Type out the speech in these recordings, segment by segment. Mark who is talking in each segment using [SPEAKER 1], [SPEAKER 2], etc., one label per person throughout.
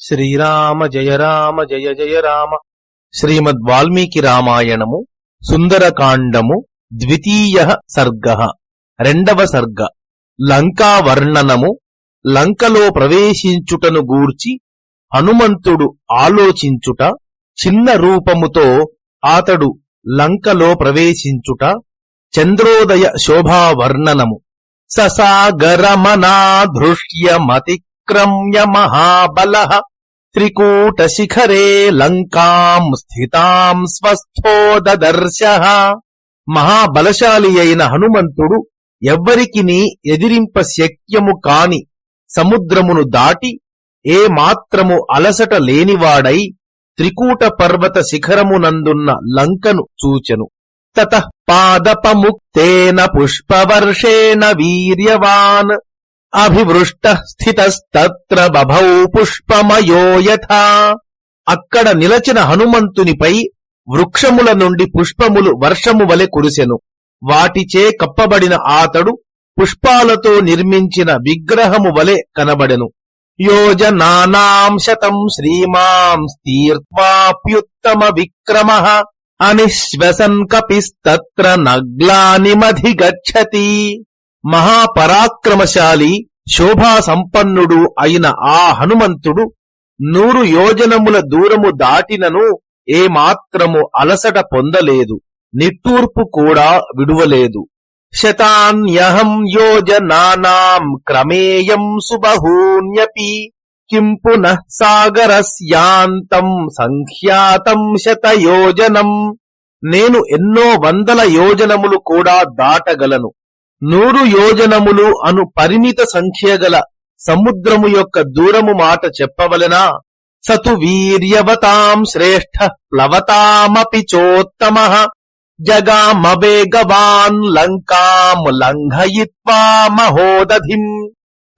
[SPEAKER 1] శ్రీరామ జయ రామ జయ జయ రామ. శ్రీమద్ వాల్మీకి రామాయణము సుందరకాండము ద్వితీయ సర్గ రెండవ సర్గ. లంకా వర్ణనము లంకలో ప్రవేశించుటను గూర్చి హనుమంతుడు ఆలోచించుట చిన్న రూపముతో అతడు లంకలో ప్రవేశించుట చంద్రోదయ శోభావర్ణనము ససాగరమనాధృష్యమతిక్రమ్య మహాబల త్రికూటశిఖరే లంకాం స్థితాం స్వస్థో దదర్శ మహాబలశాలి అయిన హనుమంతుడు ఎవ్వరికిని ఎదిరింప శక్యము కాని సముద్రమును దాటి ఏ మాత్రము అలసట లేనివాడై త్రికూట పర్వత శిఖరమునందున్న లంకను చూచెను. తత పాదపముక్తేన పుష్పవర్షేణ వీర్యవాన్. అభివృష్ట స్థితస్తత్ర బభౌ పుష్పమయో యథా. అక్కడ నిలచిన హనుమంతునిపై వృక్షముల నుండి పుష్పములు వర్షము వలె కురిసెను. వాటిచే కప్పబడిన ఆతడు పుష్పాలతో నిర్మించిన విగ్రహము వలె కనబడెను. యోజనానాం శతం శ్రీమాంస్తీర్వాప్యుత్తమ విక్రమ అనిశ్వసన్ కపిస్తత్ర నగ్లానిమధిగచ్చతి. మహాపరాక్రమశాలి శోభా సంపన్నుడు అయిన ఆ హనుమంతుడు నూరు యోజనముల దూరము దాటినను ఏమాత్రము అలసట పొందలేదు నిట్టూర్పు కూడా విడువలేదు. శతాన్యహం యోజనానాం క్రమేయం సుబహూన్యపి కిం పునః సాగరస్యాంతం సంఖ్యాతం శతయోజనం. నేను ఎన్నో వందల యోజనములు కూడా దాటగలను. నూరు యోజనములు అను పరిమిత సంఖ్యగల సముద్రము యొక్క దూరము మాట చెప్పవలెనా? సతు వీర్యవతాం శ్రేష్ఠ ప్లవతామపి చోత్తమ. జగామవేగవాన్ లంకాం లంఘయిత్వా మహోదధిం.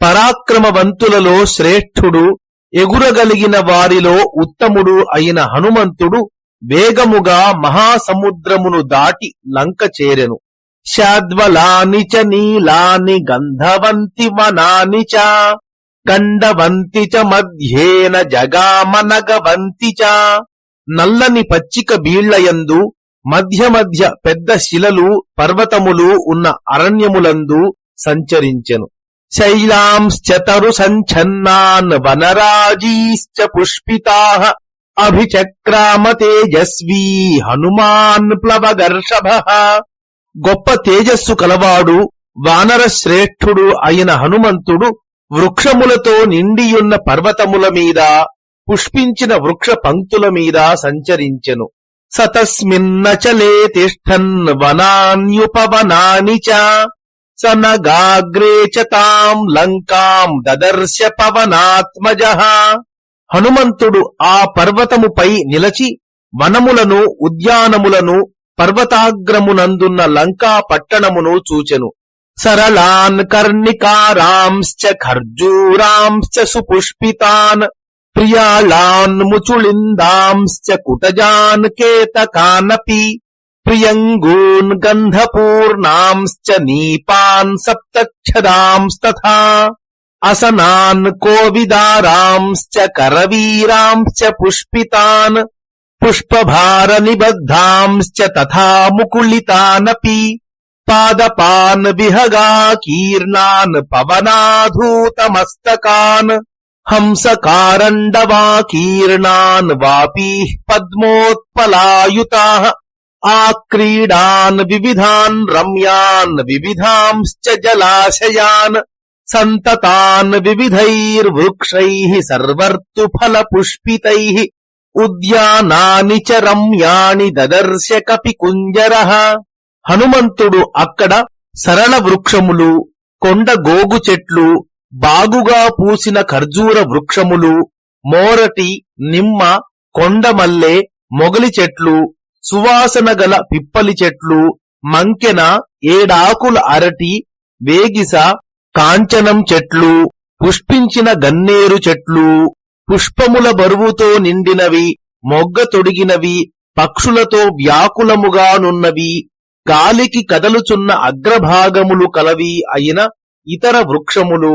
[SPEAKER 1] పరాక్రమవంతులలో శ్రేష్ఠుడు ఎగురగలిగిన వారిలో ఉత్తముడు అయిన హనుమంతుడు వేగముగా మహాసముద్రమును దాటి లంక చేరెను. శాద్వలాని చ నీలాని గంధవంతి వనాని చ కండవంతి చ మధ్యేన జగామనగవంతి చ. నల్లని పచ్చిక బీళ్ళయందు మధ్య మధ్య పెద్ద శిలలు పర్వతములు ఉన్న అరణ్యములందు సంచరించెను. శైలాంశ్చతరు సంఛన్నాన్ వనరాజీశ్చ పుష్పితా అభిచక్రామ తేజస్వీ హనుమాన్ ప్లవగర్షభ. గొప్ప తేజస్సు కలవాడు వానర శ్రేష్ఠుడు అయిన హనుమంతుడు వృక్షములతో నిండియున్న పర్వతముల మీద పుష్పించిన వృక్ష పంక్తుల మీద సంచరించెను. సతస్మిన్నచలే తిష్టన్ వనాన్యుపవనాని చ సనగాగ్రే తాం లంకాం దదర్శ పవనాత్మజ. హనుమంతుడు ఆ పర్వతముపై నిలచి వనములను ఉద్యానములను పర్వతాగ్రమునందున్న లంకా పట్టణమును చూచెను. సరళాన్ కర్ణికారాంశ్చ ఖర్జూరాంశ్చ సుపుష్పితాన్ ప్రియాళాన్ ముచుళిందాంశ్చ కుటజాన్ కేతకానపి ప్రియంగూన్ గంధపూర్ణాంశ్చ నీపాన్ సప్తక్షదాంస్తథా అసనాన్ కోవిదారాంశ్చ కరవీరాంశ్చ పుష్పితాన్ पुष्पभारनिबद्धांश्च तथा मुकुलितानपि पादपान् विहगाकीर्णान् पवनाधूतमस्तकान् हंसकारण्डवाकीर्णान् वापीः पद्मोत्पलायुताः आक्रीडान् विविधान् रम्यान् विविधांश्च जलाशयान् सन्ततान् विविधैर्वृक्षैः सर्वर्तुफलपुष्पितैः ఉద్యానాని చ రమ్యాణి దదర్శ కపి హనుమంతుడు అక్కడ సరళ వృక్షములు కొండ గోగు చెట్లు బాగుగా పూసిన ఖర్జూర వృక్షములు మోరటి నిమ్మ కొండమల్లె మొగలి చెట్లు సువాసన గల పిప్పలి చెట్లు మంకెన ఏడాకుల అరటి వేగిస కాంచనం చెట్లు పుష్పించిన గన్నేరు చెట్లు. పుష్పముల బరువుతో నిండినవి మొగ్గ తొడిగినవి పక్షులతో వ్యాకులముగానున్నవి గాలికి కదలుచున్న అగ్రభాగములు కలవి అయిన ఇతర వృక్షములు.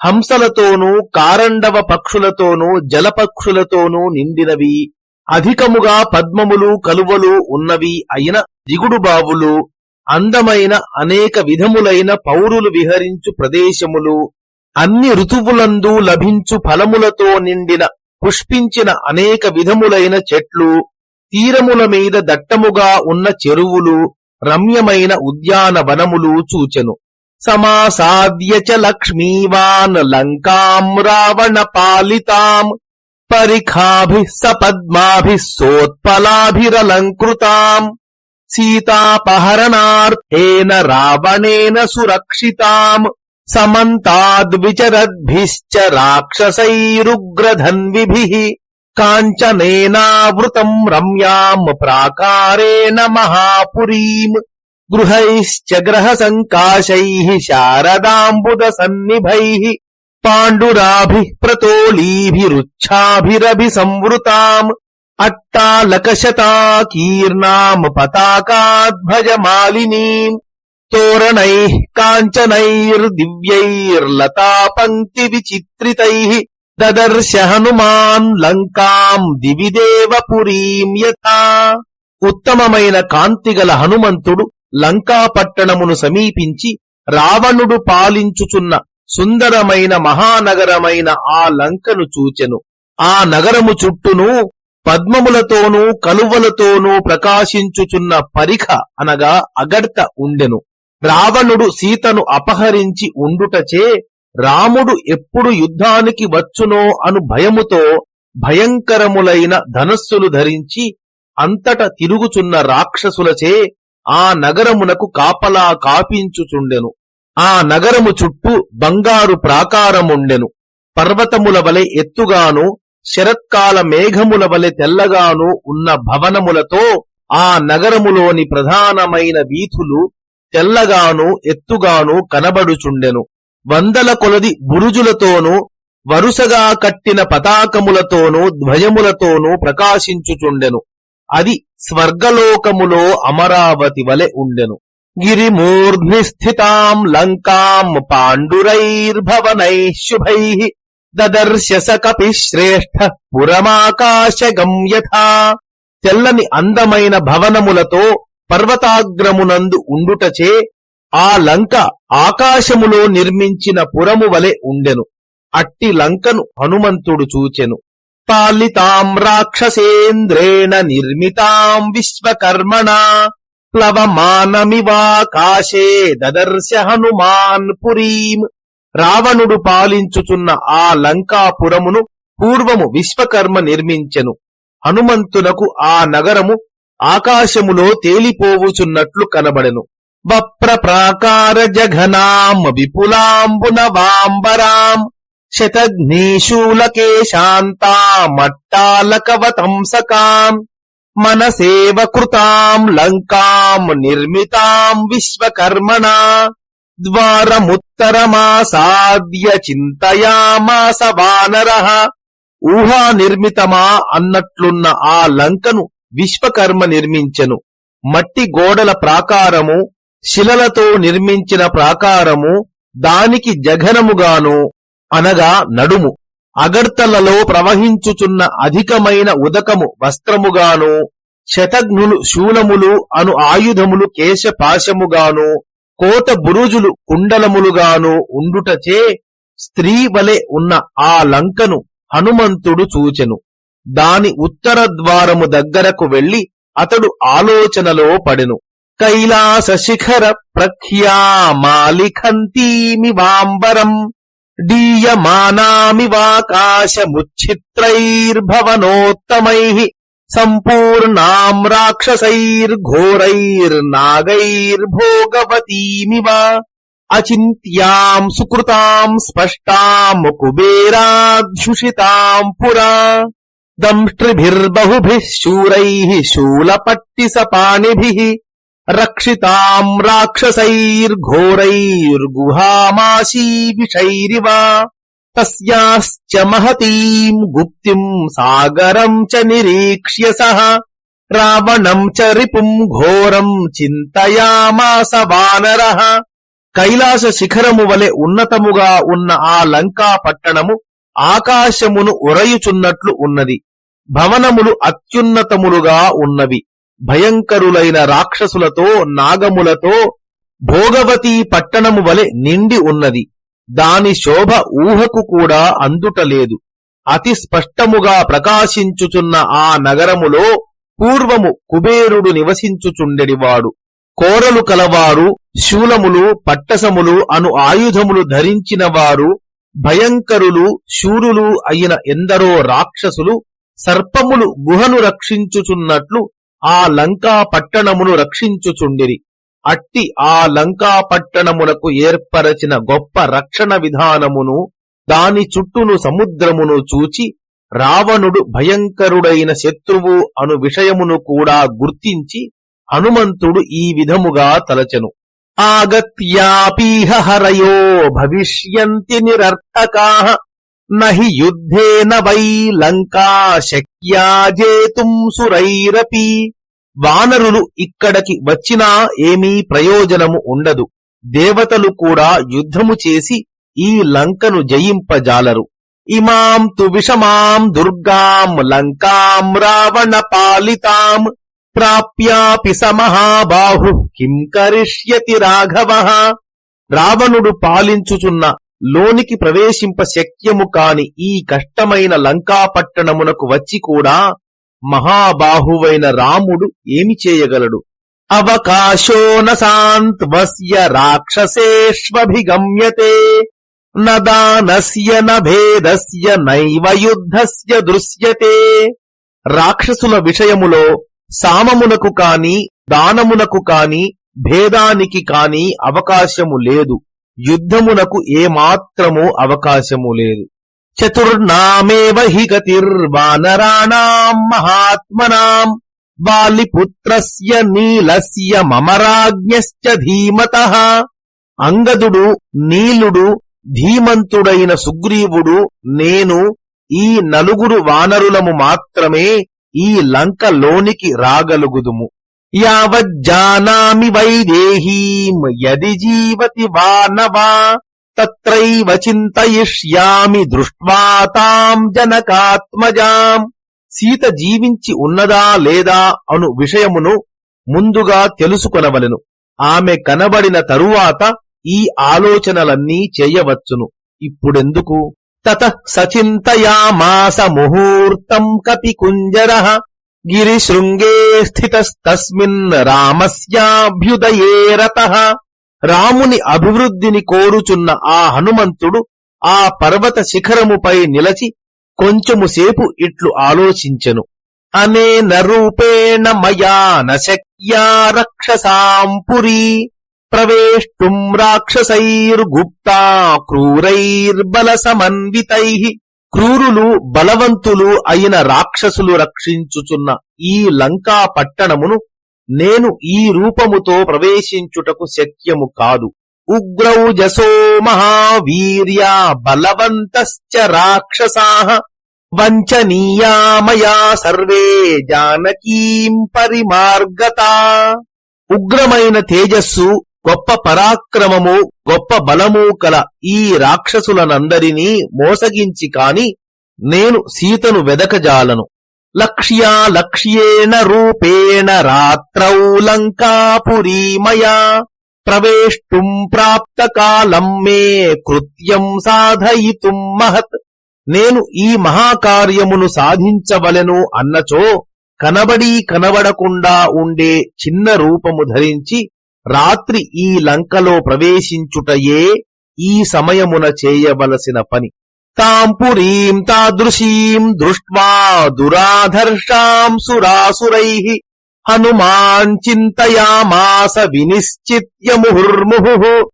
[SPEAKER 1] హంసలతోనూ కారండవ పక్షులతోనూ జలపక్షులతోనూ నిండినవి. అధికముగా పద్మములు కలువలు ఉన్నవి అయిన దిగుడు బావులు. అందమైన అనేక విధములైన పౌరులు విహరించు ప్రదేశములు. అన్ని ఋతువులందు లభించు ఫలములతో నిండిన పుష్పించిన అనేక విధములైన చెట్లు తీరముల మీద దట్టముగా ఉన్న చెరువులు రమ్యమైన ఉద్యానవనములు చూచెను. సమాసాద్య చ లక్ష్మీవాన్ లంకాం రావణ పాలితాం పరిఖాభి సపద్మాభి సోత్పలాభిరలంకృతాం సీతాపహరణార్థేన రావణేన సురక్షితాం. సమంతాద్విచరద్భిశ్చ రాక్షసైరుగ్రధన్విభిః కాంచనేనావృతం రమ్యాం ప్రాకారేణ మహాపురీం గృహైశ్చ గ్రహ సంకాశైః శారదాంబుద సన్నిభైః పాండురాభిః ప్రతోళీభిరుచ్ఛాభిరభి సంవృతాం అట్టాలకశతాకీర్ణాం పతాకాధ్వజమాలినీం తోరణై కాంచనైర్దివ్యైర్లతా పంక్తి విచిత్రితైః దదర్శ హనుమాన్ లంకాం దివిదేవపురీం యథా ఉత్తమమైన కాంతిగల హనుమంతుడు లంకా పట్టణమును సమీపించి రావణుడు పాలించుచున్న సుందరమైన మహానగరమైన ఆ లంకను చూచెను. ఆ నగరము చుట్టూను పద్మములతోనూ కలువలతోనూ ప్రకాశించుచున్న పరిఖ అనగా అగర్త ఉండెను. రావణుడు సీతను అపహరించి ఉండుటచే రాముడు ఎప్పుడు యుద్ధానికి వచ్చునో అను భయముతో భయంకరములైన ధనస్సులు ధరించి అంతట తిరుగుచున్న రాక్షసులచే ఆ నగరమునకు కాపలా కాపించుచుండెను. ఆ నగరము చుట్టూ బంగారు ప్రాకారముండెను. పర్వతముల వలె ఎత్తుగాను శరత్కాల మేఘముల వలె తెల్లగాను ఉన్న భవనములతో ఆ నగరములోని ప్రధానమైన వీధులు తెల్లగాను ఎత్తుగాను కనబడుచుండెను. వందల కొలది బురుజులతోనూ వరుసగా కట్టిన పతాకములతోనూ ధ్వజములతోనూ ప్రకాశించుచుండెను. అది స్వర్గలోకములో అమరావతి వలె ఉండెను. గిరిమూర్ధ్ని స్థితాం లంకాం పాండురైర్భవనై శుభై దదర్శ స కపిశ్రేష్ఠ పురమాకాశగం యథా. తెల్లని అందమైన భవనములతో పర్వతాగ్రమునందు ఉండుటచే ఆ లంక ఆకాశములో నిర్మించిన పురము వలె ఉండెను. అట్టి లంకను హనుమంతుడు చూచెను. తాలితాం రాక్షసేంద్రేణ నిర్మితాం విశ్వకర్మణ ప్లవమానమివాకాశే దదర్శ హనుమాన్ పురీం. రావణుడు పాలించుచున్న ఆ లంకాపురమును పూర్వము విశ్వకర్మ నిర్మించెను. హనుమంతునకు ఆ నగరము ఆకాశములో తేలిపోవుచున్నట్లు కనబడెను. వప్ర ప్రాకార జఘనాం విపులాంబున వాంబరాం శతఘ్నీశూలకేశాంతామట్టాలకవతంసకాం మనసేవ కృతాం లంకాం నిర్మితాం విశ్వకర్మణా ద్వారముత్తరమాసాద్య చింతయామాస వానర ఊహా నిర్మితమా అన్నట్లున్న ఆ లంకను విశ్వకర్మ నిర్మించెను. మట్టి గోడల ప్రాకారము శిలలతో నిర్మించిన ప్రాకారము దానికి జఘనముగాను అనగా నడుము. అగర్తలలో ప్రవహించుచున్న అధికమైన ఉదకము వస్త్రముగాను శతఘ్నులు శూలములు అను ఆయుధములు కేశపాశముగాను కోట బురుజులు కుండలములుగాను ఉండుటచే స్త్రీ వలె ఉన్న ఆ లంకను హనుమంతుడు చూచెను. దాని ఉత్తర ద్వారము దగ్గరకు వెళ్ళి అతడు ఆలోచనలో పడెను. కైలాస శిఖర ప్రఖ్యామాలిఖంతీమి వాంబరం డీయమానామివాకాశముచ్ఛిత్రైర్భవనోత్తమై సంపూర్ణాం రాక్షసైర్ఘోరైర్నాగైర్భోగవతీమివ అచింత్యాం సుకృతాం స్పష్టాం కుబేరాధ్యుషితాం పురా. దంష్ట్రిభిర్బహుభిः శూరైः శూలపట్టిసపాణిభిः రక్షితాం రాక్షసైర్ఘోరైర్గుహామాశీవిషైరివ తస్యాశ్చ మహతీం గుప్తిం సాగరం చ నిరీక్ష్య సహ రావణం చ రిపుం ఘోరం చింతయామాస వానరః కైలాస శిఖరము వలె ఉన్నతముగా ఉన్న ఆ లంకా పట్టణము ఆకాశమును ఉరయుచున్నట్లు ఉన్నది. భవనములు అత్యున్నతములుగా ఉన్నవి. భయంకరులైన రాక్షసులతో నాగములతో భోగవతి పట్టణము వలె నిండి ఉన్నది. దాని శోభ ఊహకు కూడా అందుటలేదు అతి స్పష్టముగా ప్రకాశించుచున్న ఆ నగరములో పూర్వము కుబేరుడు నివసించుచుండెడివాడు. కోరలు కలవారు శూలములు పట్టసములు అను ఆయుధములు ధరించిన వారు భయంకరులు శూరులు అయిన ఎందరో రాక్షసులు సర్పములు గుహను రక్షించుచున్నట్లు ఆ లంకా పట్టణమును రక్షించుచుండిరి. అట్టి ఆ లంకా పట్టణములకు ఏర్పరచిన గొప్ప రక్షణ విధానమును దాని చుట్టూను సముద్రమును చూచి రావణుడు భయంకరుడైన శత్రువు అను విషయమును కూడా గుర్తించి హనుమంతుడు ఈ విధముగా తలచెను. ఆగత్యాపీహ హరయో భవిష్యంతి నిరర్థకా నహి యుద్ధేన వై లంకా శక్యా జేతుం సురైరపి. వానరులు ఇక్కడికి వచ్చినా ఏమీ ప్రయోజనము ఉండదు. దేవతలు కూడా యుద్ధము చేసి ఈ లంకను జయింపజాలరు. ఇమాం తు విషమాం దుర్గాం లంకాం రావణ పాలితాం. ప్రాప్యాపి సమహాబాహు కిం కరిష్యతి రాఘవ. రావణుడు పాలించుచున్న లోనికి ప్రవేశింప శక్యము కాని ఈ కష్టమైన లంకాపట్టణమునకు వచ్చి కూడా మహాబాహువైన రాముడు ఏమి చేయగలడు? అవకాశోన నసాంత్వస్య రాక్షసేష్వభిగమ్యతే. నదానస్య నభేదస్య నైవ యుద్ధస్య దృశ్యతే. రాక్షసుల విషయములో సామమునకు కాని దానమునకు కాని భేదానికి కాని అవకాశము లేదు. యుద్ధమునకు ఏమాత్రము అవకాశము లేదు. చతుర్నామేవ హి గతిర్వానరాణాం మహాత్మనాం బాలిపుత్రస్య నీలస్య మమరాజ్ఞశ్చ ధీమత. అంగదుడు నీలుడు ధీమంతుడైన సుగ్రీవుడు నేను ఈ నలుగురు వానరులము మాత్రమే ఈ లంక లోనికి రాగలుగుదుము. యావజ్జానామి వైదేహీం యది జీవతి వానవా తత్రైవ చింతయిష్యామి దృష్ట్వా తాం జనకాత్మజాం. సీత జీవించి ఉన్నదా లేదా అను విషయమును ముందుగా తెలుసుకొనవలెను. ఆమె కనబడిన తరువాత ఈ ఆలోచనలన్నీ చేయవచ్చును. ఇప్పుడెందుకు? తత సచింతయామాస ముహూర్తం కపి కుంజర గిరిశృంగే స్థితస్తస్మిన్ రామస్యాభ్యుదయే రతః రాముని అభివృద్ధిని కోరుచున్న ఆ హనుమంతుడు ఆ పర్వత శిఖరముపై నిలచి కొంచెము సేపు ఇట్లు ఆలోచించెను. అనేన రూపేణ మయా నశక్యా రక్షసాం పురీ ప్రవేష్టుం రాక్షసైర్గుప్తా క్రూరైర్బల సమన్వితై క్రూరులు బలవంతులు అయిన రాక్షసులు రక్షించుచున్న ఈ లంకా పట్టణమును నేను ఈ రూపముతో ప్రవేశించుటకు శక్యము కాదు. ఉగ్రౌ జసో మహావీర్య బలవంతశ్చ రాక్షసా వంచనీయామయా సర్వే జానకీం పరిమార్గత. ఉగ్రమైన తేజస్సు గొప్ప పరాక్రమము గొప్ప బలము కల ఈ రాక్షసులనందరినీ మోసగించి కాని నేను సీతను వెదకజాలను. లక్ష్యా లక్ష్యేణ రూపేణ రాత్రౌ లంకాపురీమయా ప్రవేష్టుం ప్రాప్త కాలం మే కృత్యం సాధయితుం మహత్. నేను ఈ మహాకార్యమును సాధించవలెను అన్నచో కనబడి కనబడకుండా ఉండే చిన్న రూపము ధరించి రాత్రి ఈ లంకలో ప్రవేశించుటయే ఈ సమయమున చేయవలసిన పని. తాంపురీం తాదృశీం దృష్ట్వా దురాధర్షాం సురాసురై హనుమాన్ చింతయామాస వినిశ్చిత్యముహుర్ముహు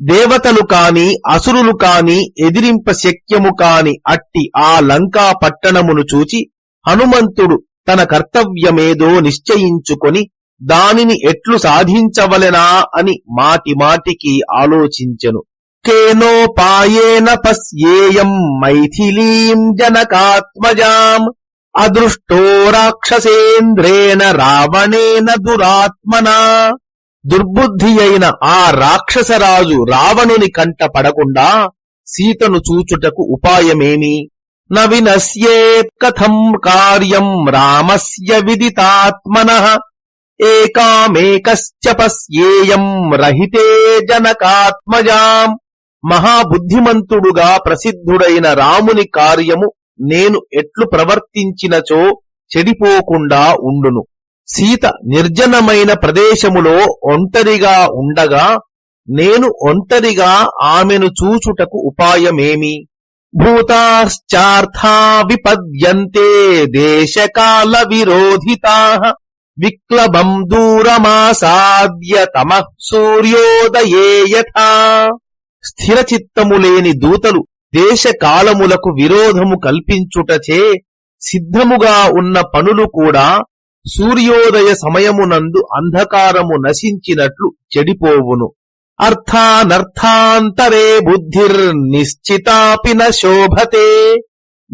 [SPEAKER 1] దేవతలు కాని అసురులు కాని ఎదిరింప శక్యము కాని అట్టి ఆ లంకా పట్టణమును చూచి హనుమంతుడు తన కర్తవ్యమేదో నిశ్చయించుకొని దానిని ఎట్లు సాధించవలెనా అని మాటి మాటికి ఆలోచించెను. కేనోపాయేన పశ్యేయం మైథిలీం జనకాత్మజాం అదృష్టో రాక్షసేంద్రేణ రావణేన దురాత్మనా. దుర్బుద్ధి అయిన ఆ రాక్షసరాజు రావణుని కంట పడకుండా సీతను చూచుటకు ఉపాయమేమి? నవినస్యే కథం కార్యం రామస్య విదితాత్మన. ఏకామేకశ్చ పశ్యేయం రహితే జనకాత్మజాం మహాబుద్ధిమంతుడుగా ప్రసిద్ధుడైన రాముని కార్యము నేను ఎట్లు ప్రవర్తించినచో చెడిపోకుండా ఉండును। సీత నిర్జనమైన ప్రదేశములో ఒంటరిగా ఉండగా నేను ఒంటరిగా ఆమెను చూచుటకు ఉపాయమేమి? భూతాశ్చార్థా విపద్యంతే దేశకాల విరోధితా విక్లబం దూరమాసాద్య తమః సూర్యోదయే యథా. స్థిరచిత్తము లేని దూతలు దేశకాలములకు విరోధము కల్పించుటచే సిద్ధముగా ఉన్న పనులు కూడా సూర్యోదయ సమయమునందు అంధకారము నశించినట్లు చెడిపోవును. అర్థానర్థాంతరే బుద్ధిర్నిశ్చితాపి న శోభతే.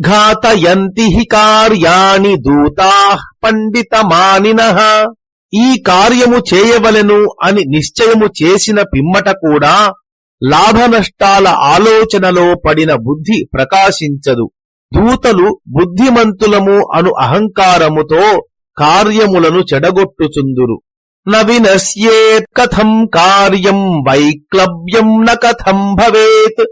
[SPEAKER 1] ఘాతయంతి కార్యాణి దూతా. పండితమానిన. ఈ కార్యము చేయవలెను అని నిశ్చయము చేసిన పిమ్మట కూడా లాభనష్టాల ఆలోచనలో పడిన బుద్ధి ప్రకాశించదు. దూతలు బుద్ధిమంతులము అను అహంకారముతో కార్యములను చెడగొట్టుచుందురు. నవినశ్యేత్ కథం కార్యం వైక్లవ్యం న కథం భవేత్.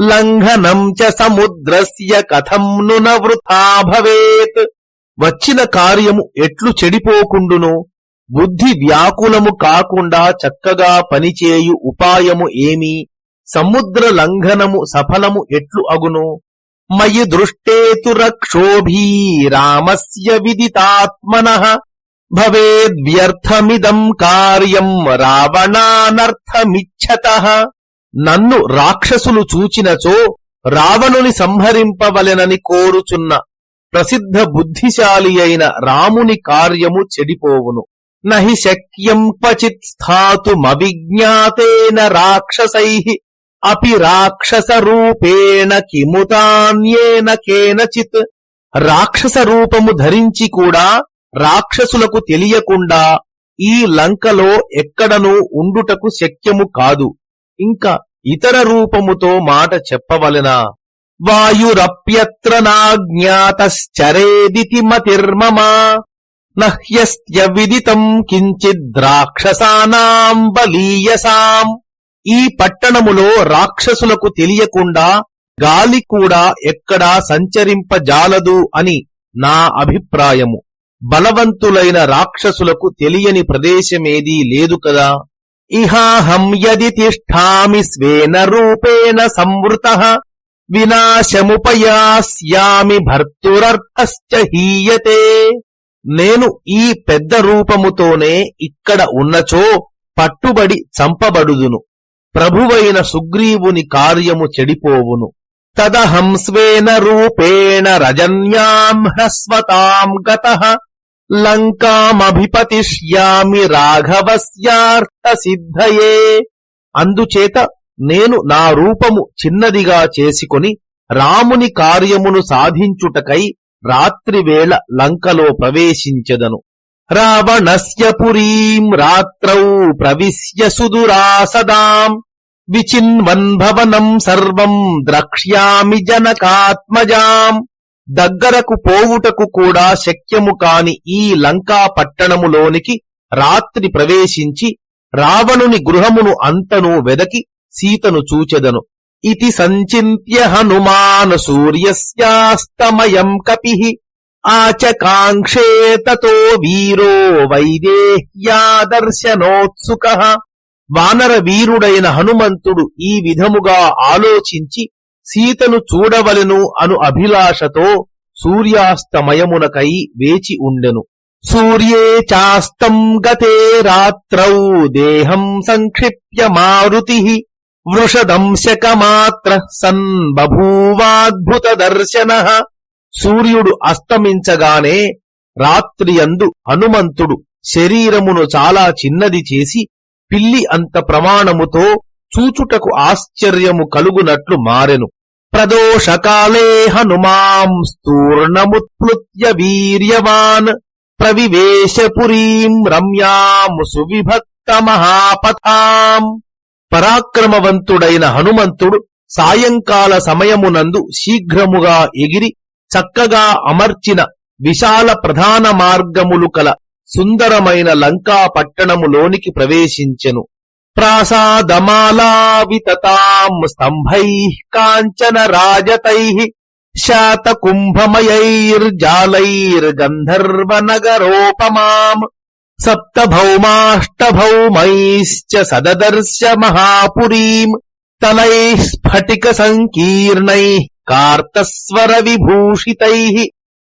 [SPEAKER 1] లంఘనం చ సముద్రస్య కథం ను న వృథా భవేత్. వచ్చిన కార్యము ఎట్లు చెడిపోకుండును? బుద్ధి వ్యాకులము కాకుండా చక్కగా పనిచేయు ఉపాయము ఏమి? సముద్ర లంఘనము సఫలము ఎట్లు అగును? మయి దృష్టేతు రక్షోభీ రామస్య విదితాత్మన భవేద్వ్యర్థమిదం కార్యం రావణానర్థమిచ్చత. నన్ను రాక్షసులు చూచినచో రావణుని సంహరింపవలెనని కోరుచున్న ప్రసిద్ధ బుద్ధిశాలి అయిన రాముని కార్యము చెడిపోవును. నహి శక్యం క్వచిత్ స్థాతుమవిజ్ఞాతేన రాక్షసై అపి రాక్షస రూపేణ కిముతాన్యేన కేనచిత్. రాక్షస రూపము ధరించి కూడా రాక్షసులకు తెలియకుండా ఈ లంకలో ఎక్కడనూ ఉండుటకు శక్యము కాదు. ఇంకా ఇతర రూపముతో మాట చెప్పవలెనా? వాయురప్యత్ర నాజ్ఞాతశ్చరేదితి మతిర్మమ నహ్యస్త్య విదితం కించిద్రాక్షసానాం బలీయసాం ఈ పట్టణములో రాక్షసులకు తెలియకుండా గాలి కూడా ఎక్కడా సంచరింపజాలదు అని నా అభిప్రాయము. బలవంతులైన రాక్షసులకు తెలియని ప్రదేశమేదీ లేదు కదా. ఇహాహం యది తిష్టామి స్వేన రూపేణ సంవృత। వినాశముపయాస్యామి భర్తురర్థశ్చ హీయతే. నేను ఈ పెద్ద రూపముతోనే ఇక్కడ ఉన్నచో పట్టుబడి చంపబడుదును. ప్రభువైన సుగ్రీవుని కార్యము చెడిపోవును. తదహంస్వేన రూపేణ రజన్యాం హ్రస్వతాం గత. లంకామభిపతిష్యామి రాఘవస్యార్థ సిద్ధయే. అందుచేత నేను నా రూపము చిన్నదిగా చేసుకొని రాముని కార్యమును సాధించుటకై రాత్రివేళ లంకలో ప్రవేశించెదను. రావణస్య పురీం రాత్రౌ ప్రవిశ్య సుదురాసదాం విచిన్వన్ భవనం సర్వం ద్రక్ష్యామి జనకాత్మజాం. దగ్గరకు పోవుటకు కూడా శక్యము కాని ఈ లంకా పట్టణములోనికి రాత్రి ప్రవేశించి రావణుని గృహమును అంతను వెదకి సీతను చూచెదను. ఇది సంచింత్య హనుమాన్ సూర్యస్యాస్తమయం కపి. ఆచకాంక్షే తతో వీరో వైదేహ్యాదర్శనోత్సుక. వానర వీరుడైన హనుమంతుడు ఈ విధముగా ఆలోచించి సీతను చూడవలెను అను అభిలాషతో సూర్యాస్తమయమునకై వేచి ఉండెను. సూర్యే చాస్తం గతే రాత్రౌ దేహం సంక్షిప్య మారుతి. వృషదంశకమాత్ర సన్ బభూవాద్భుత దర్శన సూర్యుడు అస్తమించగానే రాత్రియందు హనుమంతుడు శరీరమును చాలా చిన్నది చేసి పిల్లి అంత ప్రమాణముతో చూచుటకు ఆశ్చర్యము కలుగునట్లు మారెను. ప్రదోషకాలే హనుమాం స్తూర్ణముత్ప్లుత్య వీర్యవాన్ ప్రవివేశపురీం రమ్యాం సువిభక్త మహాపథాం. పరాక్రమవంతుడైన హనుమంతుడు సాయంకాల సమయమునందు శీఘ్రముగా ఎగిరి చక్కగా అమర్చిన విశాల ప్రధాన మార్గములు కల సుందరమైన లంకా పట్టణములోనికి ప్రవేశించెను. ప్రాసాదమాలావితాం స్తంభై కాంచన రాజతై శాతకుంభమయైర్జాలైర్గంధర్వ నగరోపమాం సప్తభౌమాష్టభౌమైశ్చ సదదర్శ మహాపురీం తలైః స్ఫటిక సంకీర్ణై కార్తస్వర విభూషితై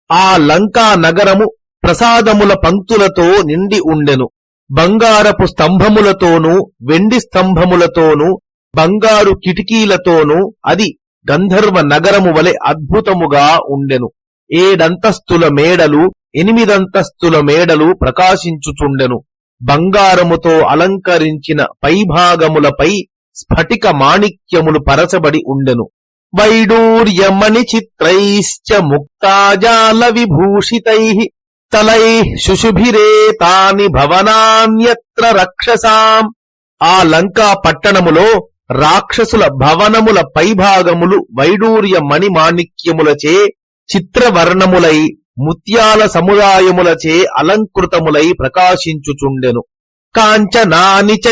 [SPEAKER 1] ఆ లంకా నగరము ప్రసాదముల పంక్తులతో నిండి ఉండెను బంగారపు స్తంభములతోనూ వెండి స్తంభములతోనూ బంగారు కిటికీలతోనూ అది గంధర్వ నగరము వలె అద్భుతముగా ఉండెను ఏడంతస్తుల మేడలు ఎనిమిదంతస్తుల మేడలు ప్రకాశించుచుండెను. బంగారముతో అలంకరించిన పైభాగములపై స్ఫటిక మాణిక్యములు పరచబడి ఉండెను. వైడూర్యమణి చిత్రైశ్చ ముక్తాజాల విభూషితై తలై శుశుభిరే తాని భవనాన్యత్ర రక్షసాం. ఆ లంకా పట్టణములో రాక్షసుల భవనముల పైభాగములు వైడూర్య మణిమాణిక్యములచే చిత్రవర్ణములై ముత్యాల సముదాయములచే అలంకృతములై ప్రకాశించుచుండెను. కాంచనాని చ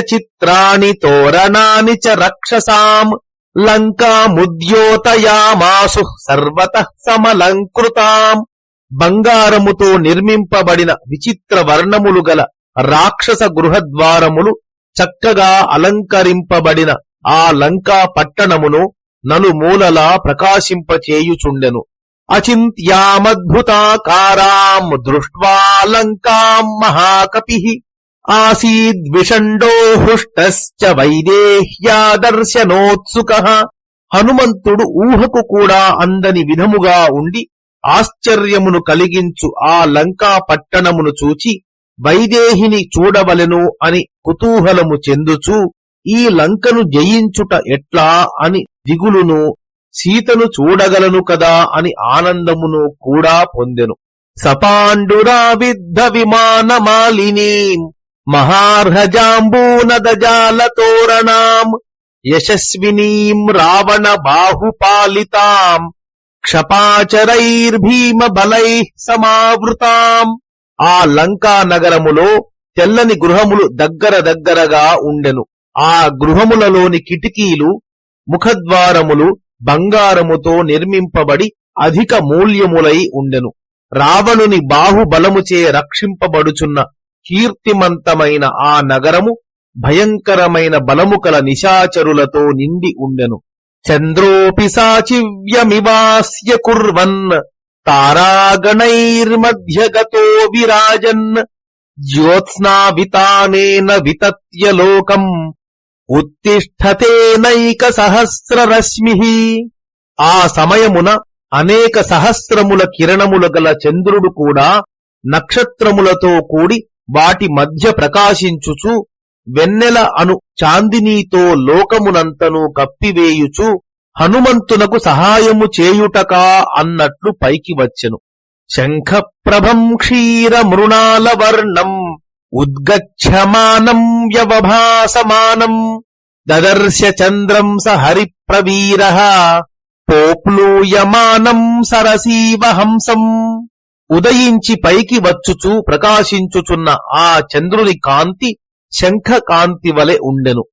[SPEAKER 1] తోరణాని చ రక్షసాం లంకాముద్యోతయామాసు సర్వత సమలంకృతాం. బంగారముతో నిర్మింపబడిన విచిత్ర వర్ణములు గల రాక్షస గృహద్వారములు చక్కగా అలంకరింపబడిన ఆ లంకా పట్టణమును నలుమూలలా ప్రకాశింపచేయుచుండెను. అచింత్యామద్భుతాకారాం దృష్ట్వా లంకాం మహాకపి ఆసీద్విషండో హృష్టశ్చ వైదేహ్యాదర్శనోత్సుక. హనుమంతుడు ఊహకు కూడా అందని విధముగా ఉండి ఆశ్చర్యమును కలిగించు ఆ లంకా పట్టణమును చూచి వైదేహిని చూడవలెను అని కుతూహలము చెందుచు ఈ లంకను జయించుట ఎట్లా అని దిగులును సీతను చూడగలను కదా అని ఆనందమును కూడా పొందెను. సపాండురా విద్ధ విమానమాలినీం మహార్హజాంబూనదజాలతోరణాం యశస్వినీం రావణ బాహుపాలితాం క్షపాచరైర్భీమ బలై సమావృతాం. ఆ లంకా నగరములో తెల్లని గృహములు దగ్గర దగ్గరగా ఉండెను. ఆ గృహములలోని కిటికీలు ముఖద్వారములు బంగారముతో నిర్మింపబడి అధిక మూల్యములై ఉండెను. రావణుని బాహుబలముచే రక్షింపబడుచున్న కీర్తిమంతమైన ఆ నగరము భయంకరమైన బలము కల నిశాచరులతో నిండి ఉండెను. చంద్రోపి సాచివ్యమివాస్య కుర్వన్ తారాగణైర్మధ్యగతో విరాజన్ జ్యోత్స్నావితానేన వితత్య లోకం ఉత్తిష్టతేనైక సహస్రరశ్మి ఆ సమయమున అనేక సహస్రముల కిరణముల గల చంద్రుడు కూడా నక్షత్రములతో కూడి వాటి మధ్య ప్రకాశించుచు వెన్నెల అను చాందినీతో లోకమునంతను కప్పివేయుచు హనుమంతునకు సహాయము చేయుటకా అన్నట్లు పైకి వచ్చెను. శంఖప్రభం క్షీర మృణాల వర్ణం. ఉద్గచ్చమానం వ్యవభాసమానం దదర్శ చంద్రం స హరిప్రవీర పోప్లూయమానం సరసీవ హంసం. ఉదయించి పైకి వచ్చుచు ప్రకాశించుచున్న ఆ చంద్రుని కాంతి శంఖ కాంతి వలె ఉండెను.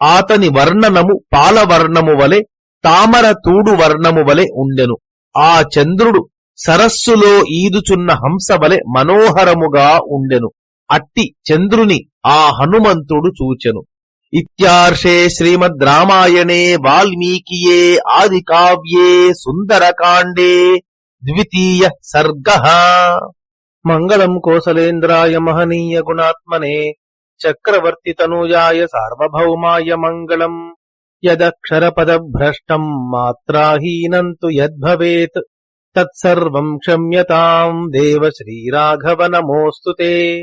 [SPEAKER 1] ఆతని వర్ణనము పాలవర్ణము వలె తామర తూడు వర్ణము వలె ఉండెను. ఆ చంద్రుడు సరస్సులో ఈదుచున్న హంస వలె మనోహరముగా ఉండెను. అట్టి చంద్రుని ఆ హనుమంతుడు చూచెను. ఇత్యార్షే శ్రీమద్ రామాయణే వాల్మీకియే ఆది కావ్యే సుందరకాండే ద్వితీయ సర్గ. మంగళం కోసలేంద్రాయ మహనీయ గుణాత్మనే చక్రవర్తి తనూజాయ సార్వభౌమాయ మంగళం. యదక్షర పద యదక్షరపదభ్రష్టం మాత్రాహీనంతు యద్భవేత్. తత్సర్వం క్షమ్యతాం దేవ శ్రీరాఘవ నమోస్తుతే.